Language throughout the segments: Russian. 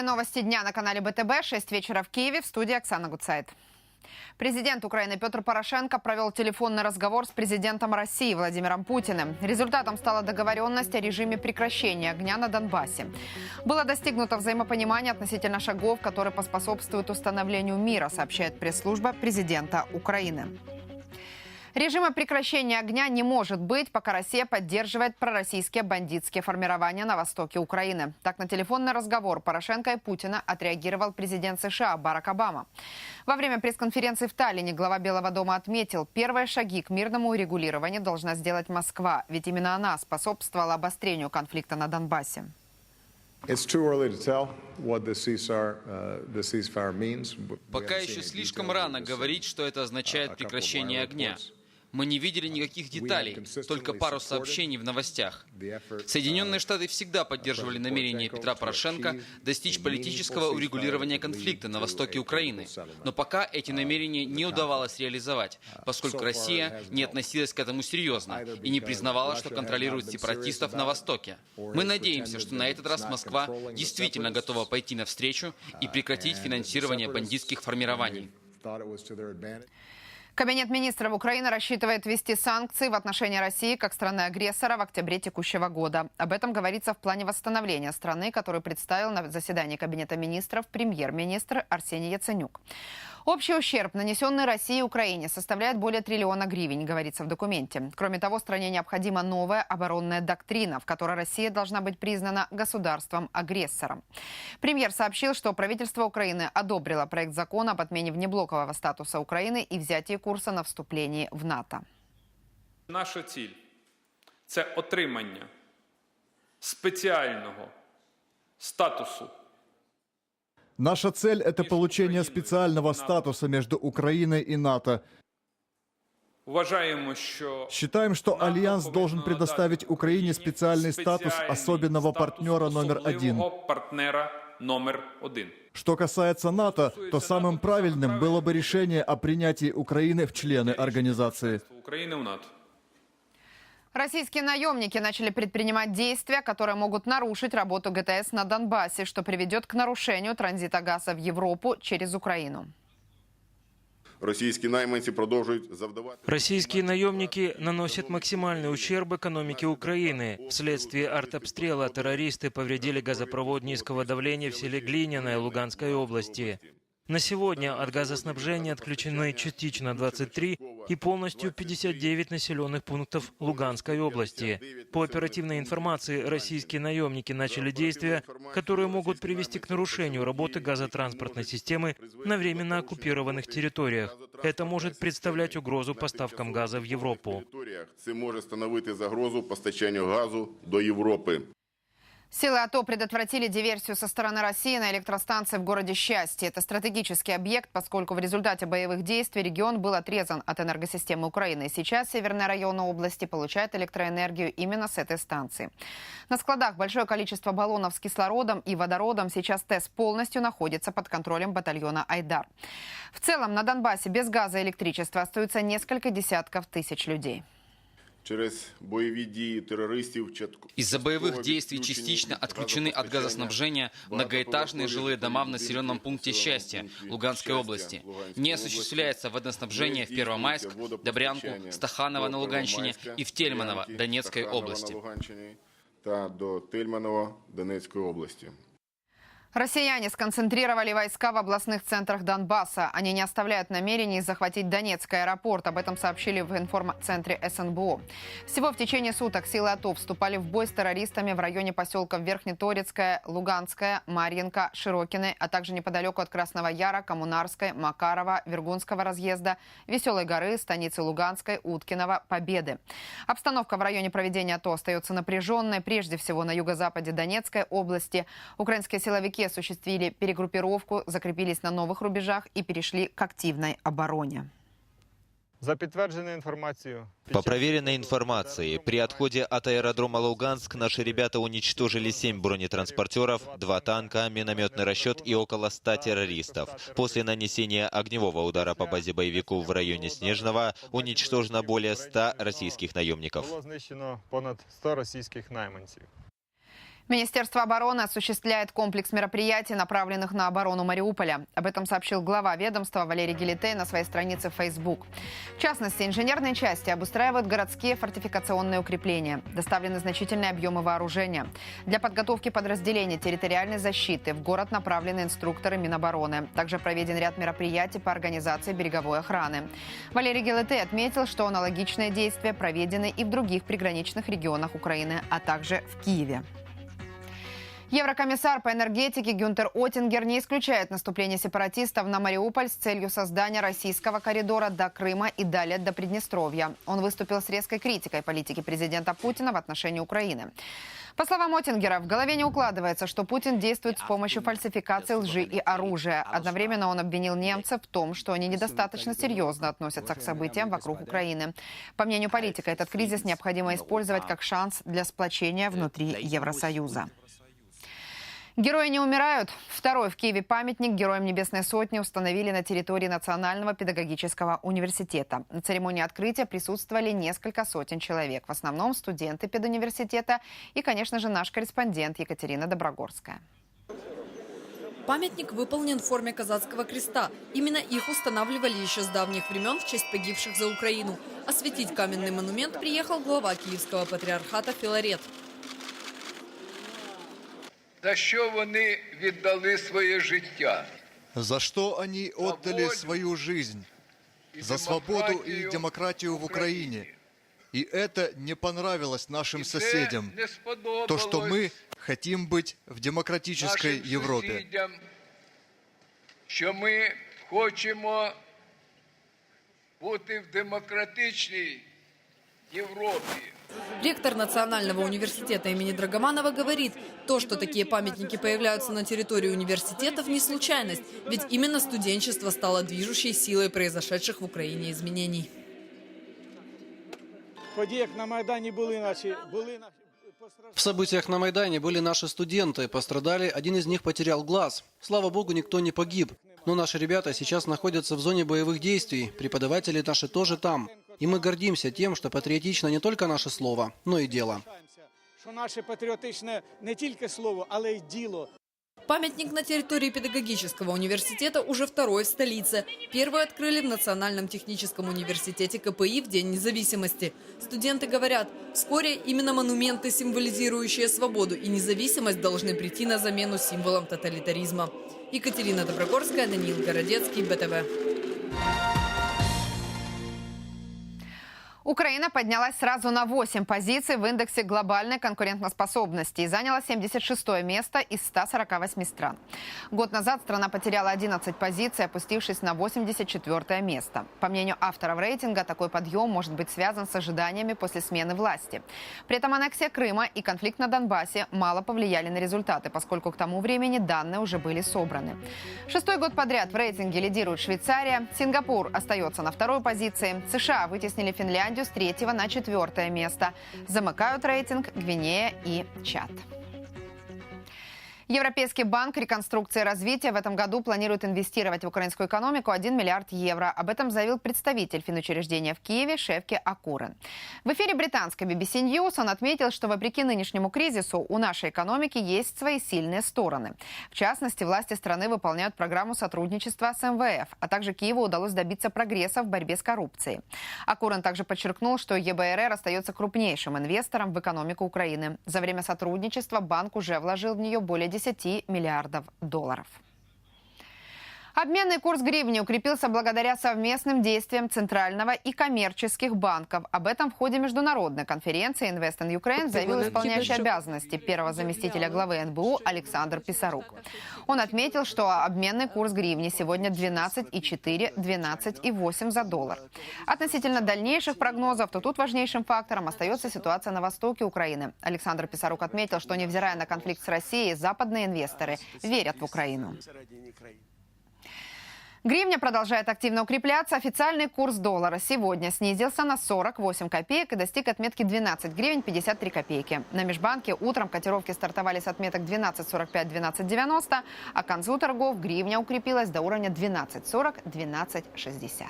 Главные новости дня на канале БТБ. 6 вечера в Киеве. В студии Оксана Гуцайт. Президент Украины Петр Порошенко провел телефонный разговор с президентом России Владимиром Путиным. Результатом стала договоренность о режиме прекращения огня на Донбассе. Было достигнуто взаимопонимание относительно шагов, которые поспособствуют установлению мира, сообщает пресс-служба президента Украины. Режима прекращения огня не может быть, пока Россия поддерживает пророссийские бандитские формирования на востоке Украины. Так на телефонный разговор Порошенко и Путина отреагировал президент США Барак Обама. Во время пресс-конференции в Таллине глава Белого дома отметил, первые шаги к мирному урегулированию должна сделать Москва, ведь именно она способствовала обострению конфликта на Донбассе. Uh, Пока еще слишком рано говорить, что это означает прекращение огня. Мы не видели никаких деталей, только пару сообщений в новостях. Соединенные Штаты всегда поддерживали намерение Петра Порошенко достичь политического урегулирования конфликта на востоке Украины. Но пока эти намерения не удавалось реализовать, поскольку Россия не относилась к этому серьезно и не признавала, что контролирует сепаратистов на востоке. Мы надеемся, что на этот раз Москва действительно готова пойти навстречу и прекратить финансирование бандитских формирований. Кабинет министров Украины рассчитывает ввести санкции в отношении России как страны-агрессора в октябре текущего года. Об этом говорится в плане восстановления страны, который представил на заседании Кабинета министров премьер-министр Арсений Яценюк. Общий ущерб, нанесенный России и Украине, составляет более триллиона гривен, говорится в документе. Кроме того, стране необходима новая оборонная доктрина, в которой Россия должна быть признана государством-агрессором. Премьер сообщил, что правительство Украины одобрило проект закона об отмене внеблокового статуса Украины и взятии курса на вступление в НАТО. Наша ціль це отримання спеціального статусу Наша цель – это получение специального статуса между Украиной и НАТО. Вважаємо, що Считаем, что Альянс должен предоставить Украине специальный статус спеціальний особенного статус партнера номер один. номер один. Что касается НАТО, то самым правильным было бы решение о принятии Украины в члены организации. України в НАТО. Российские наемники начали предпринимать действия, которые могут нарушить работу ГТС на Донбассе, что приведет к нарушению транзита газа в Европу через Украину. Російські найманці продовжують завдавати Российские наемники наносят максимальный ущерб экономике Украины. Вследствие артобстрела террористы повредили газопровод низкого давления в селе Глиняное Луганской области. На сегодня от газоснабжения отключены частично 23 и полностью 59 населенных пунктов Луганской области. По оперативной информации, российские наемники начали действия, которые могут привести к нарушению работы газотранспортной системы на временно оккупированных территориях. Это может представлять угрозу поставкам газа в Европу. Це може становити загрозу постачанню газу до Європи. Силы АТО предотвратили диверсию со стороны России на электростанции в городе Счастье. Это стратегический объект, поскольку в результате боевых действий регион был отрезан от энергосистемы Украины. Сейчас северные районы области получают электроэнергию именно с этой станции. На складах большое количество баллонов с кислородом и водородом. Сейчас ТЭС полностью находится под контролем батальона «Айдар». В целом на Донбассе без газа и электричества остаются несколько десятков тысяч людей Через бойові дії терористів чатку- Из-за боевых частково действий відключені частично отключены от газопостачання газоснабжения многоэтажные жилые дома в населенном пункте Счастье Луганской области. Не осуществляется водоснабжение в Первомайск, Добрянку, Стаханово на Луганщине и в Тельманово Донецкой области. та до Тельманова Донецької області. Россияне сконцентрировали войска в областных центрах Донбасса. Они не оставляют намерений захватить Донецкий аэропорт. Об этом сообщили в информцентре СНБО. Всего в течение суток силы АТО вступали в бой с террористами в районе поселков Верхнеторецкая, Луганская, Марьинка, Широкины, а также неподалеку от Красного Яра, Коммунарской, Макарова, Вергунского разъезда, Веселой горы, станицы Луганской, Уткиного, Победы. Обстановка в районе проведения АТО остается напряженной. Прежде всего на юго-западе Донецкой области. Украинские силовики осуществили перегруппировку, закрепились на новых рубежах и перешли к активной обороне. За підтвердженою інформацією, під По час проверенной информации, при отходе от аэродрома Луганск наши ребята уничтожили 7 бронетранспортеров, 2 танка, минометный расчет и около 100 террористов. После нанесения огневого удара по базе боевиков в районе Снежного уничтожено более 100 российских наемников. було знищено понад 100 російських найманців. Министерство обороны осуществляет комплекс мероприятий, направленных на оборону Мариуполя. Об этом сообщил глава ведомства Валерий Гелитей на своей странице в Facebook. В частности, инженерные части обустраивают городские фортификационные укрепления. Доставлены значительные объемы вооружения. Для подготовки подразделений территориальной защиты в город направлены инструкторы Минобороны. Также проведен ряд мероприятий по организации береговой охраны. Валерий Гелитей отметил, что аналогичные действия проведены и в других приграничных регионах Украины, а также в Киеве. Еврокомиссар по энергетике Гюнтер Оттингер не исключает наступление сепаратистов на Мариуполь с целью создания российского коридора до Крыма и далее до Приднестровья. Он выступил с резкой критикой политики президента Путина в отношении Украины. По словам Оттингера, в голове не укладывается, что Путин действует с помощью фальсификации лжи и оружия. Одновременно он обвинил немцев в том, что они недостаточно серьезно относятся к событиям вокруг Украины. По мнению политика, этот кризис необходимо использовать как шанс для сплочения внутри Евросоюза. Герои не умирают. Второй в Киеве памятник Героям Небесной Сотни установили на территории Национального педагогического университета. На церемонии открытия присутствовали несколько сотен человек. В основном студенты педуниверситета и, конечно же, наш корреспондент Екатерина Доброгорская. Памятник выполнен в форме казацкого креста. Именно их устанавливали еще с давних времен в честь погибших за Украину. Осветить каменный монумент приехал глава Киевского патриархата Филарет. За що вони віддали своє життя? За что они отдали свою жизнь? За свободу и демократию в Украине. И это не понравилось нашим соседям. не сподобалось То, что мы хотим быть в демократической нашим Европе. сусідям, що ми хочемо бути в демократичній Європі. Ректор Национального университета имени Драгоманова говорит, то, что такие памятники появляются на территории университетов, не случайность. Ведь именно студенчество стало движущей силой произошедших в Украине изменений. Подіях на Майдані були наші були наші В событиях на Майдане были наши студенты. Пострадали, один из них потерял глаз. Слава богу, никто не погиб. Но наши ребята сейчас находятся в зоне боевых действий. Преподаватели наши тоже там. И мы гордимся тем, что патриотично не только наше слово, но и дело. що наше патріотичне не тільки слово, але й діло. Памятник на территории педагогического университета уже второй в столице. Первый открыли в Национальном техническом университете КПИ в День независимости. Студенты говорят, вскоре именно монументы, символизирующие свободу и независимость, должны прийти на замену символам тоталитаризма. Екатерина Доброгорская, Даниил Городецкий, БТВ. Украина поднялась сразу на 8 позиций в индексе глобальной конкурентоспособности и заняла 76 место из 148 стран. Год назад страна потеряла 11 позиций, опустившись на 84 место. По мнению авторов рейтинга, такой подъем может быть связан с ожиданиями после смены власти. При этом аннексия Крыма и конфликт на Донбассе мало повлияли на результаты, поскольку к тому времени данные уже были собраны. Шестой год подряд в рейтинге лидирует Швейцария, Сингапур остается на второй позиции, США вытеснили Финляндию с третьего на четвертое место. Замыкают рейтинг Гвинея и Чад. Европейский банк реконструкции и развития в этом году планирует инвестировать в украинскую экономику 1 миллиард евро. Об этом заявил представитель финучреждения в Киеве Шевки Акурен. В эфире британской BBC News он отметил, что вопреки нынешнему кризису у нашей экономики есть свои сильные стороны. В частности, власти страны выполняют программу сотрудничества с МВФ, а также Киеву удалось добиться прогресса в борьбе с коррупцией. Акурен также подчеркнул, что ЕБРР остается крупнейшим инвестором в экономику Украины. За время сотрудничества банк уже вложил в нее более 10 миллиардов долларов. Обменный курс гривни укрепился благодаря совместным действиям Центрального и коммерческих банков. Об этом в ходе международной конференции Invest in Ukraine заявил исполняющий обязанности первого заместителя главы НБУ Александр Писарук. Он отметил, что обменный курс гривни сегодня 12,4, 12,8 за доллар. Относительно дальнейших прогнозов, то тут важнейшим фактором остается ситуация на востоке Украины. Александр Писарук отметил, что невзирая на конфликт с Россией, западные инвесторы верят в Украину. Гривня продолжает активно укрепляться. Официальный курс доллара сегодня снизился на 48 копеек и достиг отметки 12 гривен 53 копейки. На межбанке утром котировки стартовали с отметок 12.45-12.90, а к концу торгов гривня укрепилась до уровня 12.40-12.60.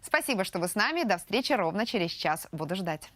Спасибо, что вы с нами. До встречи ровно через час. Буду ждать.